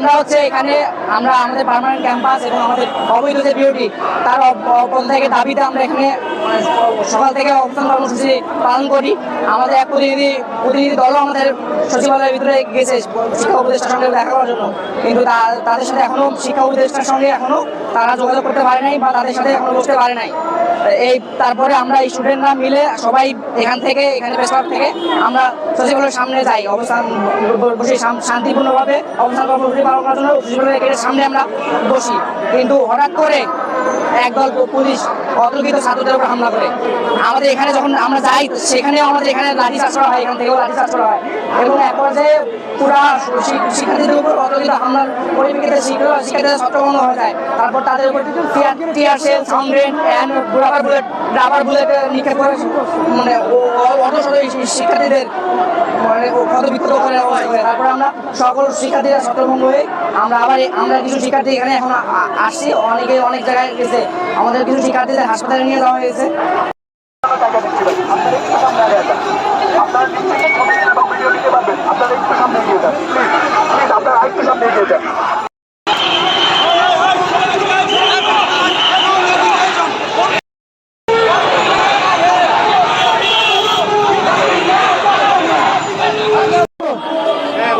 আমরা হচ্ছে এখানে, আমরা আমাদের পার্মানেন্ট ক্যাম্পাস এবং আমাদের অবৈধ যে বিওটি তার থেকে দাবিতে আমরা এখানে সকাল থেকে অবস্থান কর্মসূচি পালন করি। আমাদের এক প্রতিনিধি প্রতিনিধি দলও আমাদের সচিবালয়ের ভিতরে গেছে, শিক্ষা উপদেষ্টার সঙ্গে দেখা করার জন্য। কিন্তু তাদের সাথে এখনও শিক্ষা উপদেষ্টার সঙ্গে এখনও তারা যোগাযোগ করতে পারে নাই বা তাদের সাথে এখনও বসতে পারে নাই। এই, তারপরে আমরা এই স্টুডেন্টরা মিলে সবাই এখান থেকে, এখানে প্রেস থেকে আমরা সচিবালয়ের সামনে যাই, অবস্থান, বসে শান্তিপূর্ণভাবে অবস্থান কর্মসূচি করার জন্য সামনে আমরা বসি। কিন্তু হঠাৎ করে একদল পুলিশ অতর্কিত ছাত্রদের উপর হামলা করে। আমাদের এখানে যখন আমরা যাই সেখানেও আমাদের এখানে লাঠি চাষ করা হয়, এখান থেকেও লাঠি চাষ করা হয়। এবং এক পর্যায়ে পুরা শিক্ষার্থীদের উপর অতর্কিত হামলার পরিপ্রেক্ষিতে শিক্ষা- শিক্ষার্থীদের ছত্রভঙ্গ হয়ে যায়। তারপর তাদের উপর tear shell সাউন্ড্রেন and rubber bullet rubber bullet নিক্ষেপ করে মানে অত শিক্ষার্থীদের মানে ক্ষত বিক্ষত করে তারপর আমরা সকল শিক্ষার্থীরা ছত্রভঙ্গ হয়ে আমরা আবার আমরা কিছু শিক্ষার্থী এখানে এখন আসছি। অনেকে অনেক জায়গায় গেছে। আমাদের কিছু শিক্ষার্থীদের হাসপাতালে নিয়ে যাওয়া হয়েছে।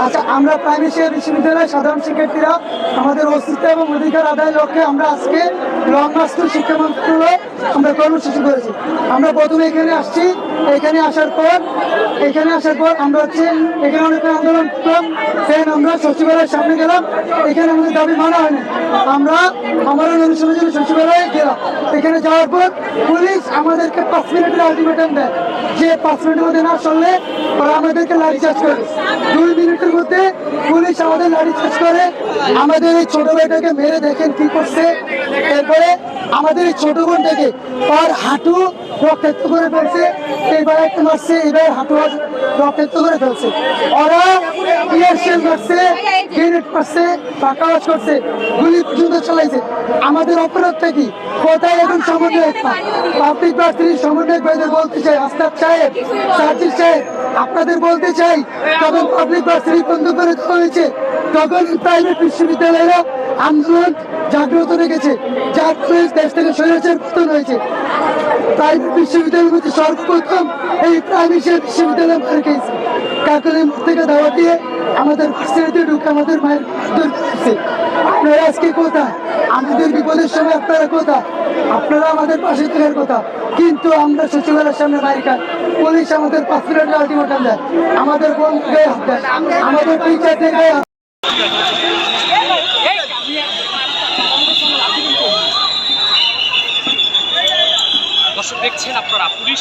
আচ্ছা আমরা প্রাইমারি বিশ্ববিদ্যালয়ের সাধারণ শিক্ষার্থীরা আমাদের অস্তিত্ব এবং অধিকার আদায়ের লক্ষ্যে আমরা আজকে লং মার্চ টু শিক্ষা মন্ত্রণালয়ে আমরা কর্মসূচি করেছি। আমরা প্রথমে এখানে আসছি। এখানে আসার পর, এখানে আসার পর আমরা হচ্ছে, এখানে অনেক আন্দোলন করলাম দেন আমরা সচিবালয়ের সামনে গেলাম। এখানে আমাদের দাবি মানা হয়নি আমরা আমাদের অনুষ্ঠানের জন্য সচিবালয়ে গেলাম। এখানে যাওয়ার পর পুলিশ আমাদেরকে পাঁচ মিনিটের আলটিমেটাম দেয়। যে পাঁচ মিনিটের মধ্যে না চললে ওরা আমাদেরকে লাঠি চার্জ করে। দুই মিনিটের মধ্যে পুলিশ আমাদের লাড়ি চার্জ করে। আমাদের এই ছোট ভাইটাকে মেরে দেখেন কি করছে। এরপরে আমাদের এই ছোট বোনটাকে পর হাঁটু রক্তাক্ত করে ফেলছে। এইবার একটা মারছে, এবার হাঁটু রক্তাক্ত করে ফেলছে। ওরা ইয়ার শেল গ্রেনেড ফাঁকা আওয়াজ করছে, গুলি পর্যন্ত চালাইছে। আমাদের কোথায় এখন সমন্বয় পাবলিক সমন্বয় বলতে চাই, আস্তাব সাহেব সাহেব, আপনাদের বলতে চাই তখন পাবলিক ভার্সিটি বন্ধ করে হয়েছে, তখন প্রাইভেট বিশ্ববিদ্যালয়েরা আন্দোলন জাগ্রত রেখেছে যার ফলে দেশ থেকে স্বৈরাচার পতন হয়েছে। প্রাইভেট বিশ্ববিদ্যালয়ের মধ্যে সর্বপ্রথম এই প্রাইভেট বিশ্ববিদ্যালয় থেকে দাওয়া দিয়ে আমাদের ভার্সিটিতে ঢুকে আমাদের মায়ের দূর করছে। আপনারা আজকে কোথায়? আমাদের বিপদের সময় আপনারা কোথায়? আপনারা আমাদের পাশে থাকার কথা কিন্তু আমরা সচিবালয়ের সামনে বাইরে খাই। পুলিশ আমাদের পাঁচ মিনিটের আলটিমেটাম দেয়। আমাদের বোন গায়ে হাত দেয়। আমাদের টিচারদের গায়ে হাত দেখছেন আপনারা পুলিশ